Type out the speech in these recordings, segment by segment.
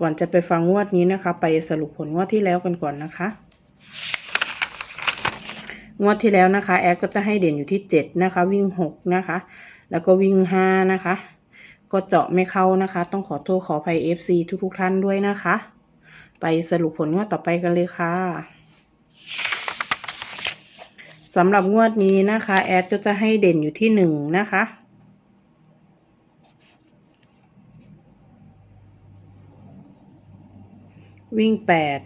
ก่อนจะไปฟังงวดนี้นะคะ ไปสรุปผลงวดที่แล้วกันก่อนนะคะ งวดที่แล้วนะคะ แอดก็จะให้เด่นอยู่ที่เจ็ดนะคะ วิ่งหกนะคะ แล้วก็วิ่งห้านะคะ ก็เจาะไม่เข้านะคะ ต้องขอโทษขออภัย FC ทุกๆท่านด้วยนะคะ ไปสรุปผลงวดต่อไปกันเลยค่ะสำหรับงวดนี้นะคะ แอดก็จะให้เด่นอยู่ที่หนึ่งนะคะ วิ่งแปด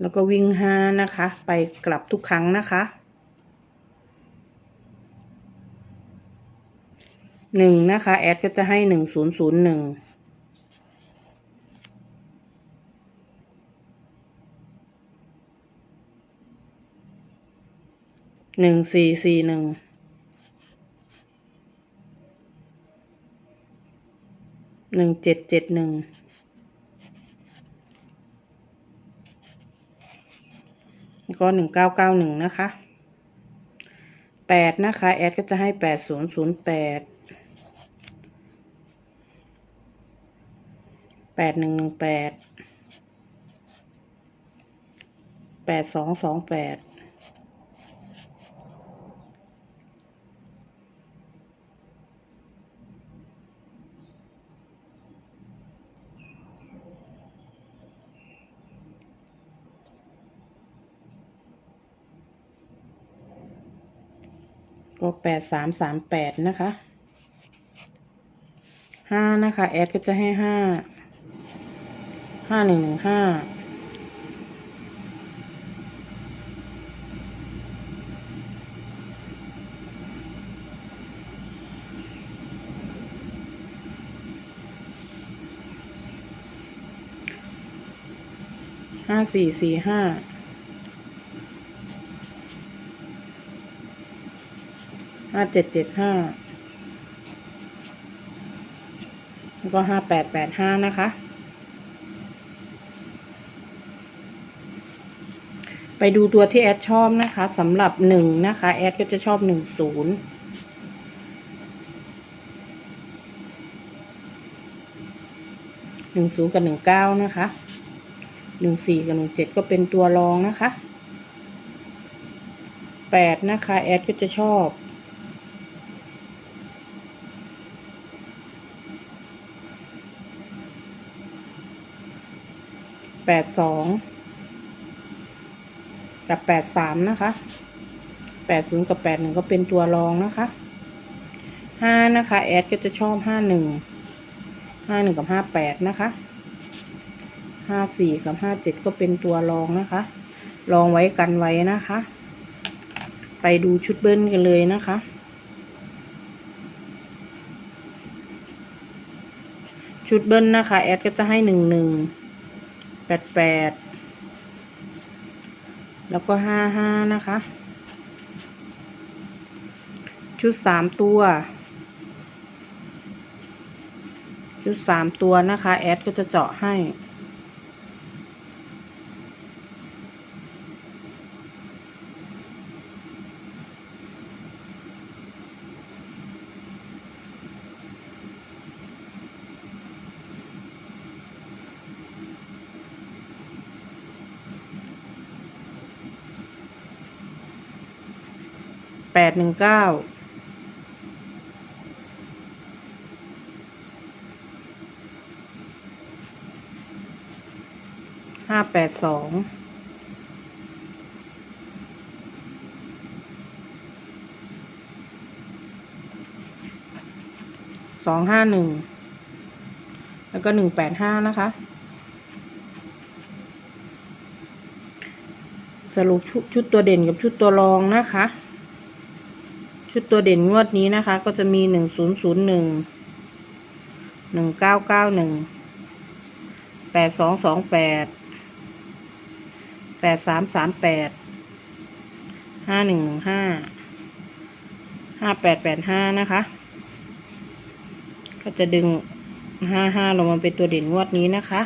แล้วก็วิ่งห้านะคะ ไปกลับทุกครั้งนะคะหนึ่งนะคะ แอดก็จะให้หนึ่งศูนย์ศูนย์หนึ่งหนึ่งสี่สี่หนึ่งหนึ่งเจ็ดเจ็ดหนึ่ง แล้ว ก็หนึ่งเก้าเก้าหนึ่งนะคะแปดนะคะ แอดก็จะให้แปดศูนย์ศูนย์แปดแปดหนึ่งหนึ่งแปดแปดสองสองแปด ก็แปดสามสามแปดนะคะห้านะคะ แอดก็จะให้ห้าห้าหนึ่งหนึ่งห้าห้าสี่สี่ห้า ห้าเจ็ดเจ็ดห้าแล้วก็ห้าแปดแปดห้านะคะ ไปดูตัวที่แอดชอบนะคะสำหรับหนึ่งนะคะ แอดก็จะชอบหนึ่งศูนย์หนึ่งศูนย์กับหนึ่งเก้านะคะหนึ่งสี่กับหนึ่งเจ็ดก็เป็นตัวรองนะคะแปดนะคะ แอดก็จะชอบ แปดสองกับแปดสามนะคะแปดศูนย์กับแปดหนึ่งก็เป็นตัวรองนะคะห้านะคะแอดก็จะชอบห้าหนึ่งห้าหนึ่งกับห้าแปดนะคะห้าสี่กับห้าเจ็ดก็เป็นตัวรองนะคะลองไว้กันไว้นะคะ ไปดูชุดเบิ้ลกันเลยนะคะชุดเบิ้ลนะคะ แอดก็จะให้หนึ่งหนึ่ง ดแปดแล้วก็ห้าห้านะคะ ชุดสามตัว ชุดสามตัวนะคะ แอดก็จะเจาะให้ แปดหนึ่งเก้าห้าแปดสองสองห้าหนึ่งแล้วก็หนึ่งแปดห้านะคะ สรุปชุดชุดตัวเด่นกับชุดตัวรองนะคะ ชุดตัวเด่นงวดนี้นะคะ ก็จะมีหนึ่งศูนย์ศูนย์หนึ่งหนึ่งเก้าเก้าหนึ่งแปดสองสองแปดแปดสามสามแปดห้าหนึ่งหนึ่งห้าห้าแปดแปดห้านะคะ ก็จะดึงห้าห้าลงมาเป็นตัวเด่นงวดนี้นะคะ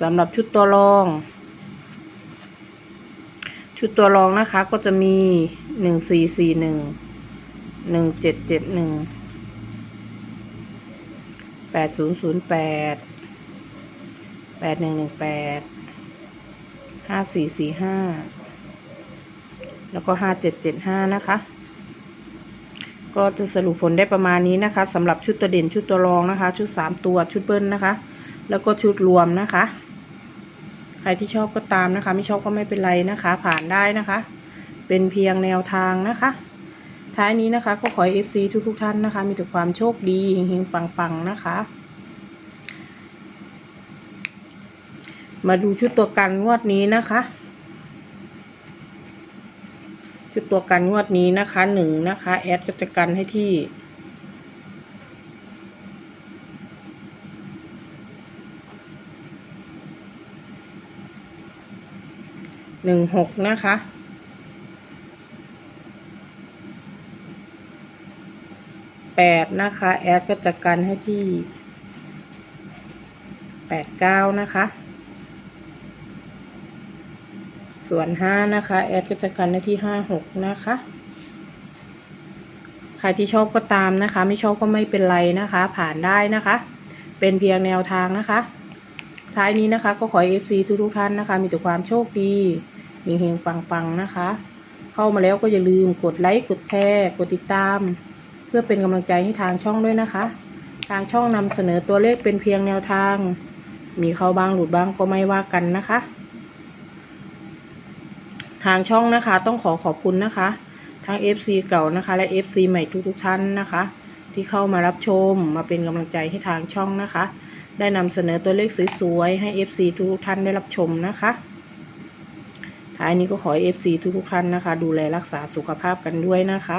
สำหรับชุดตัวรอง ชุดตัวรองนะคะก็จะมีหนึ่งสี่สี่หนึ่ง หนึ่งเจ็ดเจ็ดหนึ่งแปดศูนย์ศูนย์แปดแปดหนึ่งหนึ่งแปดห้าสี่สี่ห้าแล้วก็ห้าเจ็ดเจ็ดห้านะคะ ก็จะสรุปผลได้ประมาณนี้นะคะสำหรับชุดตัวเด่นชุดตัวรองนะคะ ชุดสามตัวชุดเบิ้ลนะคะ แล้วก็ชุดรวมนะคะ ใครที่ชอบก็ตามนะคะ ไม่ชอบก็ไม่เป็นไรนะคะ ผ่านได้นะคะ เป็นเพียงแนวทางนะคะ ท้ายนี้นะคะ ก็ขอเอฟซีทุกทุกๆท่านนะคะ มีแต่ความโชคดีเฮงๆปังๆนะคะ มาดูชุดตัวกันงวดนี้นะคะ ชุดตัวกันงวดนี้นะคะหนึ่งนะคะแอดก็จะกันให้ที่หนึ่งหกนะคะ แปดนะคะ แอดก็จะกันให้ที่แปดเก้านะคะ ส่วนห้านะคะ แอดก็จะกันได้ที่ห้าหกนะคะ ใครที่ชอบก็ตามนะคะ ไม่ชอบก็ไม่เป็นไรนะคะ ผ่านได้นะคะ เป็นเพียงแนวทางนะคะ ท้ายนี้นะคะก็ขอเอฟซีทุกท่านนะคะ มีแต่ความโชคดีมีเฮงปังๆนะคะ เข้ามาแล้วก็อย่าลืมกดไลค์ กดแชร์ กดติดตาม เพื่อเป็นกำลังใจให้ทางช่องด้วยนะคะ ทางช่องนำเสนอตัวเลขเป็นเพียงแนวทาง มีเข้าบ้างหลุดบ้างก็ไม่ว่ากันนะคะ ทางช่องนะคะต้องขอขอบคุณนะคะ ทั้ง FC เก่านะคะ และ FC ใหม่ทุกๆท่านนะคะ ที่เข้ามารับชมมาเป็นกำลังใจให้ทางช่องนะคะ ได้นำเสนอตัวเลขสวยๆให้ FC ทุกท่านได้รับชมนะคะท้ายนี้ก็ขอให้ FC ทุกๆท่านนะคะ ดูแลรักษาสุขภาพกันด้วยนะคะ